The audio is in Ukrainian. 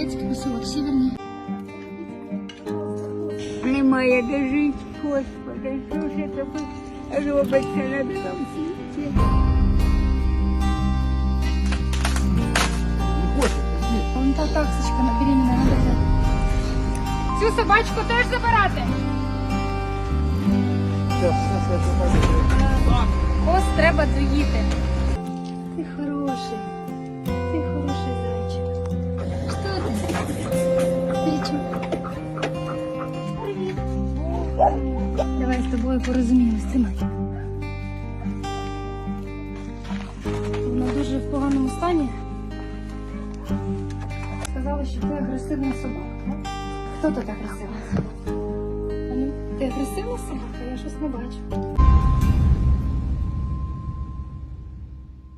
Поселок Северный. Немає де жити, Господи, що ж це робиться на цьому світі? Вон та таксочка на беременна надо взять. Цю собачку теж забирати. Ось треба доїти. Тобою порозумілася. Вона дуже в поганому стані. Сказала, що ти агресивна собака. Хто тут агресивна? Ти агресивна собака? Я щось не бачу.